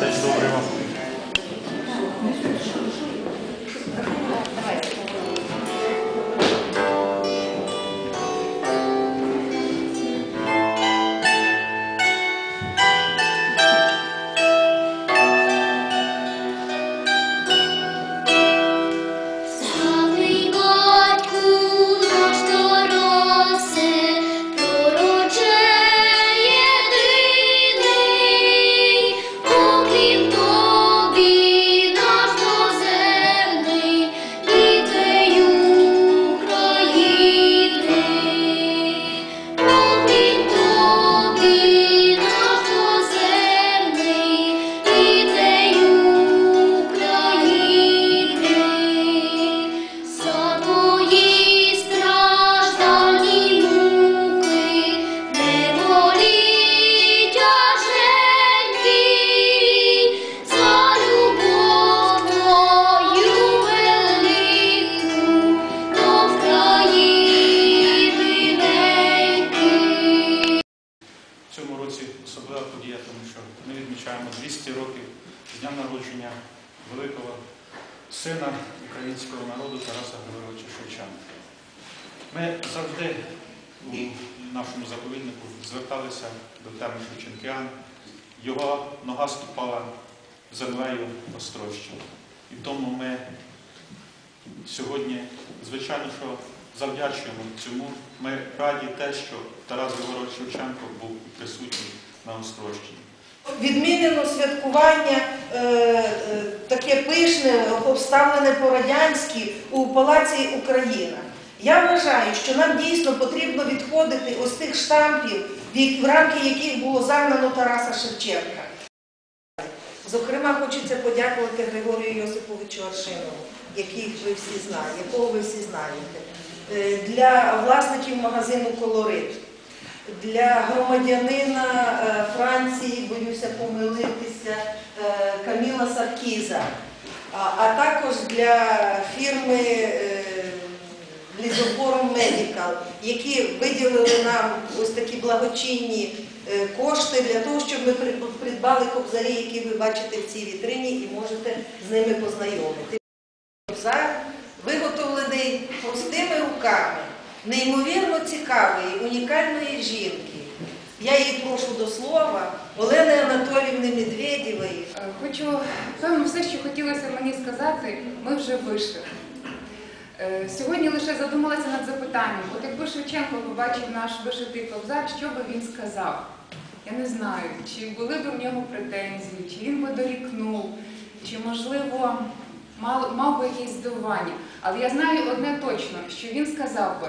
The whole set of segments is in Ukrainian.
День добрий вам. Великого сина українського народу Тараса Григоровича Шевченка. Ми завжди у нашому заповіднику зверталися до теми Шевченкіан. Його нога ступала землею Острощини. І тому ми сьогодні, звичайно, що завдячуємо цьому. Ми раді те, що Тарас Григорович Шевченко був присутній на Острощині. Відмінено святкування е, таке пишне, обставлене по-радянськи у Палаці Україна. Я вважаю, що нам дійсно потрібно відходити ось тих штампів, в рамки яких було загнано Тараса Шевченка. Зокрема, хочеться подякувати Григорію Йосиповичу Аршинову, яких ви всі знаєте, якого ви всі знаєте, Е, для власників магазину Колорит для громадянина е, Франції, боюся помилитися, е, Каміла Саркіза, а, також для фірми е, Лізофорум Медикал, які виділили нам ось такі благочинні е, кошти для того, щоб ми придбали кобзарі, які ви бачите в цій вітрині, і можете з ними познайомити. Кобзар виготовлений простими руками неймовірно цікавої, унікальної жінки. Я її прошу до слова Олени Анатоліївни Медведєвої. Е, Хочу, певно, все, що хотілося мені сказати, ми вже вийшли. Е, Сьогодні лише задумалася над запитанням. От якби Шевченко побачив наш вишитий кобзар, що би він сказав? Я не знаю, чи були б в нього претензії, чи він би дорікнув, чи, можливо, мав, мав би якесь здивування. Але я знаю одне точно, що він сказав би,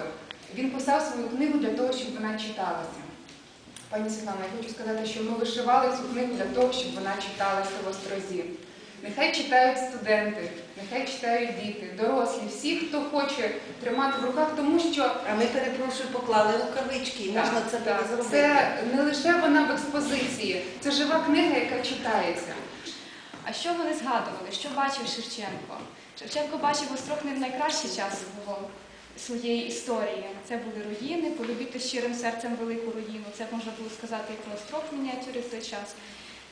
він писав свою книгу для того, щоб вона читалася. Пані Світлана, я хочу сказати, що ми вишивали цю книгу для того, щоб вона читалася в острозі. Нехай читають студенти, нехай читають діти, дорослі, всі, хто хоче тримати в руках, тому що А ми перепрошую, поклали рукавички, і можна це так, так, зробити. це не лише вона в експозиції, це жива книга, яка читається. А що вони згадували? Що бачив Шевченко? Шевченко бачив острог не в найкращий час свого, своєї історії. Це були руїни, полюбити щирим серцем велику руїну. Це можна було сказати і про острог в мініатюрі в той час.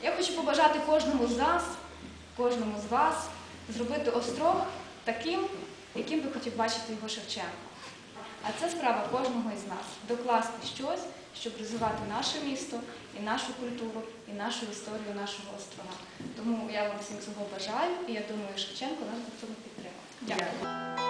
Я хочу побажати кожному з нас, кожному з вас зробити острог таким, яким би хотів бачити його Шевченко. А це справа кожного із нас докласти щось, щоб розвивати наше місто і нашу культуру, і нашу історію нашого острова. Тому я вам всім цього бажаю, і я думаю, Шевченко нас до цього підтримав. Дякую.